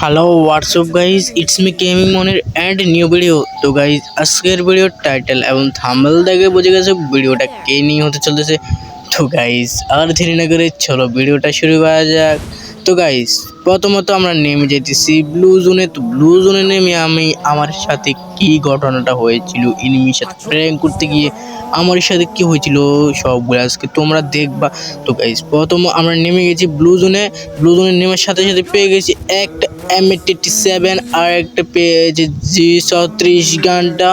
Hello WhatsApp guys it's me gaming মনের and new video তো guys আজকের ভিডিওর টাইটেল এবং থাম্বেল দেখে বুঝে গেছে ভিডিওটা কে নিয়ে হতে চলেছে। তো গাইজ আর ধীরে না করে চলো ভিডিওটা শুরু করা যাক। তো গাইজ প্রথমত আমরা নেমে যেতেছি ব্লু জোনে তো ব্লু জোনে নেমে আমি আমার সাথে কি ঘটনাটা হয়েছিল এনিমির সাথে প্র্যাঙ্ক করতে গিয়ে আমার সাথে কি হয়েছিল, সবগুলো আজকে তোমরা দেখবা। তো গাইজ প্রথম আমরা নেমে গেছি ব্লু জোনে ব্লু জোনে নেমের সাথে সাথে পেয়ে গেছি একটা এম এইটটি সেভেন আর একটা পেয়েছে জি ছত্রিশ গানটা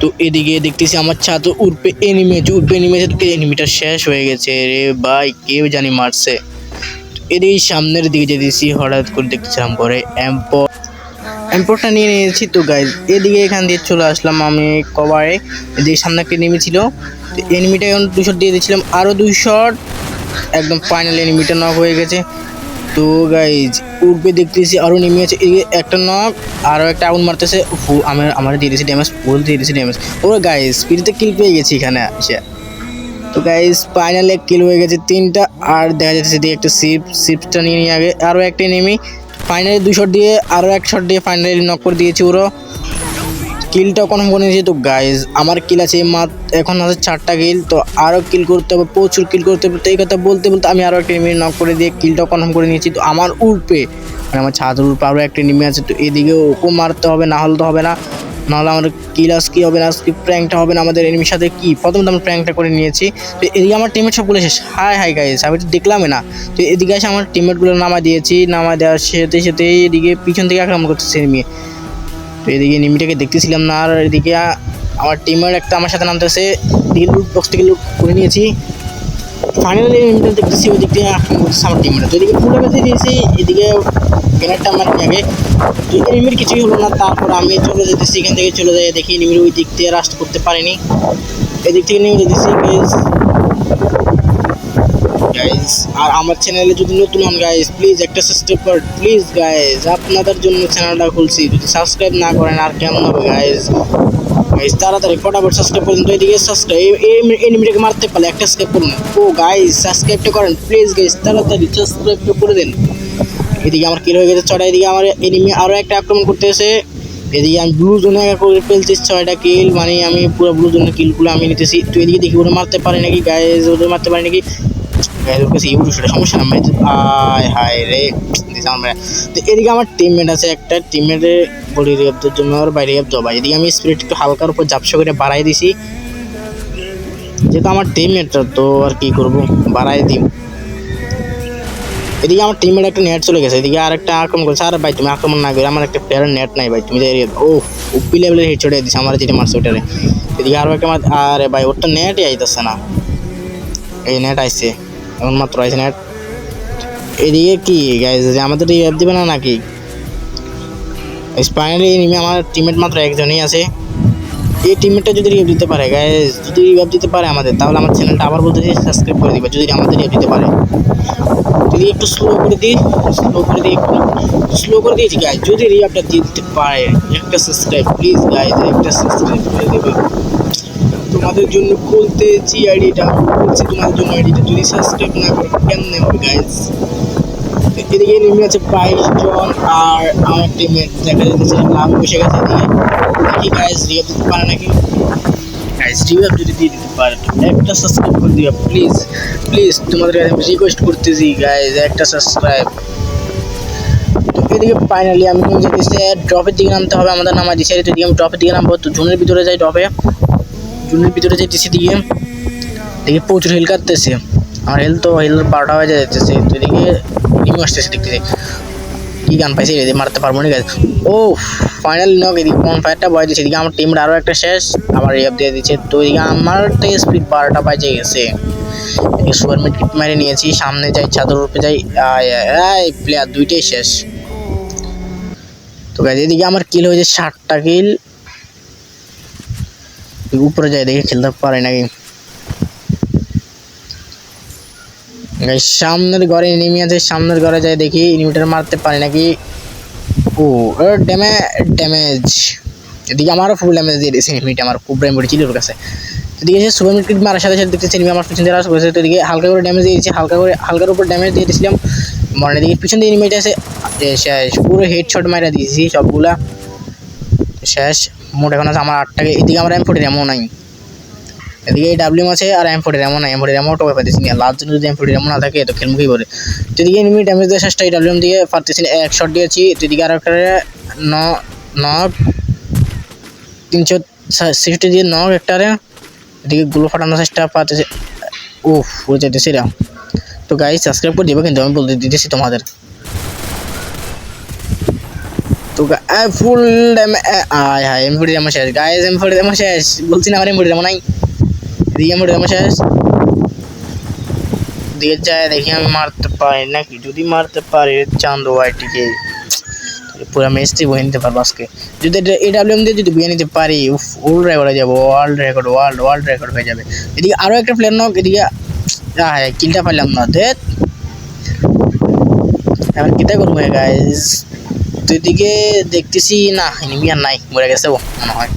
তো এদিকে দেখতেছি আমার ছাত্র উর্পে এনিমি আছে উর্পে এনিমি আছে তো এনিমিটা শেষ হয়ে গেছে রে ভাই, কেউ জানি মারছে। এদিকে সামনের দিকে যেতেছি, হঠাৎ করে দেখছিলাম করে এম্পো এম্পোরটা নিয়ে নিয়েছি তো গাইজ এদিকে এখান দিয়ে চলে আসলাম আমি কভারে এদিকে সামনে একটা এনিমি ছিল, তো এনিমিটা এখন দুই শট দিয়ে দিয়েছিলাম আরও দুই শট একদম ফাইনাল এনিমিটা নক হয়ে গেছে। তো গাইজ উঠবে দেখতেছি আরও নেমে আছে। এই একটা নক আরও একটা আগুন মারতেছে। আমার আমার দিয়ে দিয়েছি ড্যামেজ ফুল দিয়ে দিয়েছি ড্যামেজ ও গাইজ স্পিডতে কিল পেয়ে গেছি এখানে এসে। তো গাইজ ফাইনালে কিল হয়ে গেছে তিনটা, আর দেখা যাচ্ছে দিয়ে একটা সিপ সিপটা নিয়ে নিয়ে আগে আরও একটা নেমি ফাইনালি দুই শট দিয়ে আরও এক শট দিয়ে ফাইনালি নক করে দিয়েছি ওরও কিলটাও কনফার্ম করে নিয়েছি তো গাইজ আমার কিল আছে মাত্র এখন আছে চারটা কিল, তো আরও কিল করতে হবে, প্রচুর কিল করতে হবে, তো এই কথা বলতে বলতে আমি আরও একটা নেমে নক করে দিয়ে কিলটাও কনফার্ম করে নিয়েছি, তো আমার উল্পে মানে আমার ছাদের উল্পে আরও একটা নেমে আছে, তো এদিকে ওকে মারতে হবে, না হলে তো হবে না, নাহলে আমার কিল আজকে হবে না আজকে প্র্যাঙ্কটা হবে না আমাদের এনিমির সাথে কি? প্রথমে আমরা প্র্যাঙ্কটা করে নিয়েছি, তো এদিকে আমার টিমের সবগুলো শেষ হাই হাই গাইজ আমি তো দেখলামই না, তো এদিকে এসে আমার টিমমেটগুলো নামা দিয়েছি নামা দেওয়ার সাথে সাথে এদিকে পিছন থেকে আক্রমণ করতেছে এনিমি তো এদিকে নিমিটাকে দেখতেছিলাম না, আর এদিকে আমার টিমের একটা আমার সাথে নামতেছে। এদিকে লুট বক্স থেকে লুট করে নিয়েছি। ফাইনালি নিমিটা দেখতেছি ওই দিক দিয়ে আমার টিমের তো এদিকে ফুলে বেঁধে দিয়েছি, এদিকে গ্রেনারটা আমার আগে তো এনিমির কিছুই হলো না, তারপর আমি চলে যেতেছি, এখান থেকে চলে যাই, দেখি এনিমির ওই দিক দিয়ে রাস্ট করতে পারিনি। এদিক থেকে নেমে যেতেছি গাইজ আর আমার চ্যানেলে যদি নতুন হন গাইজ প্লিজ একটা সাবস্ক্রাইব কর প্লিজ গাইজ আপনাদের জন্য চ্যানেলটা খুলছি। যদি সাবস্ক্রাইব না করেন, আর কেমন হবে গাইজ গাইজ তাড়াতাড়ি, ফটাফট সাবস্ক্রাইব করুন, তো এদিকে সাবস্ক্রাইব এনিমিটাকে মারতে পারলে একটা সাবস্ক্রাইব করুন। ও গাইজ সাবস্ক্রাইবটা করেন প্লিজ গাইজ তাড়াতাড়ি সাবস্ক্রাইবটা করে দেন। এদিকে আমার কিল হয়ে গেছে ছটা এদিকে আমার এনিমি আরও একটা আক্রমণ করতে করতেছে। এদিকে আমি ব্লু জোনে করে ফেলছি, ছয়টা কিল মানে আমি পুরো ব্লু জোনের কিলগুলো আমি নিতেছি। তো এদিকে দেখি ওরা মারতে পারে নাকি গায়ে ওদের মারতে পারে নাকি? ইউরো সেটা সমস্যা না আয় হায় রে আমার। তো এদিকে আমার টিমমেট আছে একটা টিমমেটের বডি রেপদের জন্য আর বাইরে রেপ দেওয়া এদিকে আমি স্পিরিট একটু হালকার উপর জাপসা করে বাড়াই দিছি। যেহেতু আমার টিমমেটটা তো আর কি করব? বাড়াই দিই এদিকে আমার টিমের একটা নেট চলে গেছে। এদিকে আর একটা আক্রমণ করছে। আর ভাই, তুমি আক্রমণ না করে, আমার একটা প্লেয়ারের নেট নাই ভাই, তুমি যে ও উপি লেভেলের হিট চড়ে দিচ্ছে আমার যেটা মারছে ওটারে এদিকে আরও একটা আরে ভাই ওটা নেটই আইতেছে না। এই নেট আইছে। এখন মাত্র আইছে নেট এদিকে কি গাইজ আমাদের এই অ্যাপ দিবে না নাকি? ফাইনালি নিমে আমার টিমমেট মাত্র একজনই আছে। এই টিমমেটটা যদি রিভ দিতে পারে গাইজ যদি রিভ দিতে পারে আমাদের, তাহলে আমার চ্যানেলটা আবার বলতে সাবস্ক্রাইব করে দিবে, যদি আমাদের রিভ দিতে পারে। যদি একটু স্লো করে দিই স্লো করে দিই একটু স্লো করে দিয়েছি গাইজ যদি দিয়ে দিতে পারে, একটা সাবস্ক্রাইব প্লিজ গাইজ একটা সাবস্ক্রাইব করে দেবে। তোমাদের জন্য খুলতেছি আইডিটা, খুলছি তোমাদের জন্য আইডিটা, যদি সাবস্ক্রাইব না করো কেন হবে গাইজ এদিকে নেমে আছে বাইশ জন আর আমার টিমের দেখা যাচ্ছে লাভ বসে গেছে এদিকে। গাইজ রিয়াপ দিতে পারে নাকি? গাইজ রিভাইভ যদি দিয়ে দিতে পারে একটা সাবস্ক্রাইব করে দিও প্লিজ প্লিজ তোমাদের কাছে আমি রিকোয়েস্ট করতেছি গাইজ একটা সাবস্ক্রাইব এদিকে ফাইনালি আমি যেতেছি ড্রপের দিকে নামতে হবে, আমাদের নামা তো এদিকে আমি ড্রপের দিকে নামবো, তো জুনের ভিতরে যাই ড্রপে জুনের ভিতরে যেতেছি দিকে দেখি প্রচুর হেল কাটতেছে। আমার হেল তো হেল বারোটা হয়ে যাচ্ছে তো এদিকে নিমে আসতেছে দেখতেছি কি গান পাইছে এদিকে মারতে পারব না ও ফাইনাল নক এদিকে কোন ফায়ারটা বয় দিচ্ছে এদিকে আমার টিমের আরও একটা শেষ আমার রিয়াপ দিয়ে দিচ্ছে। তো এদিকে আমার তো স্পিড বারোটা বাজে গেছে। এদিকে সুপার মিড কিট মেরে নিয়েছি, সামনে যাই, চাদর উপরে যাই, আয় প্লেয়ার দুইটাই শেষ। তো গাইজ এদিকে আমার কিল হয়েছে ষাটটা কিল উপরে যাই দেখে, খেলতে পারে নাকি? সামনের ঘরে নেমে আছে, সামনের ঘরে যাই দেখি ইনভিটার মারতে পারে নাকি? ও ড্যামে ড্যামেজ এদিকে আমারও ফুল ড্যামেজ দিয়ে দিয়েছে এনিমিটা আমার খুব ব্রেন ছিল ওর কাছে। এদিকে এসে সুপার মিট মারার সাথে সাথে দেখতেছি আমার পিছন দিয়ে রাস করেছে এদিকে হালকা করে ড্যামেজ দিয়েছি, হালকা করে, হালকার উপর ড্যামেজ দিয়ে দিয়েছিলাম। মনে দিকে পিছন দিয়ে এনিমিটা আছে শেষ, পুরো হেডশট মারা দিয়েছি সবগুলা। শেষ। মোট এখন আছে, আমার আটটাকে, এদিকে আমার এম ফোর্টির এমন নাই। এদিকে ডাব্লিউ আছে আর এম ফোর্টির এমন নাই। এম ফোর্টির এমন টোপে পাইতেছি না লাস্ট যদি এম ফোর্টির এমন না থাকে, তো খেলমুখই পড়ে তো এদিকে এনিমি ড্যামেজ দিয়ে শেষটা ডাব্লিউ দিয়ে পারতেছি না, এক শট দিয়েছি। তো এদিকে আর একটা ন নক তিনশো সিক্সটি দিয়ে নক একটারে এদিকে গুলো ফাটানো চেষ্টা পাতেছে উফ হয়ে যেতেছি রা। তো গাইজ সাবস্ক্রাইব করে দিবে কিন্তু আমি বলতে দিতেছি তোমাদের। তো ফুল ড্যাম আয় হায়, এম ফোর্টি ড্যামো শেষ। শেষ। বলছি না আমার এদিকে এম ফোর্টি ড্যামো দিয়ে যায়, দেখি আমি মারতে পারি নাকি? যদি মারতে পারি চান্দ ওয়াইটিকে পুরো ম্যাচটি বয়ে নিতে পারব আজকে। যদি এ ডাব্লিউএম দিয়ে যদি বয়ে নিতে পারি ওল্ড রেকর্ড হয়ে যাব world record world world record হয়ে যাবে। এদিকে আরও একটা প্লেয়ার নক এদিকে হ্যাঁ কিলটা পাইলাম না, দেখ। এখন কিতা করব গাইজ তো এদিকে দেখতেছি না এনিমি আর নাই মরে গেছে মনে হয়।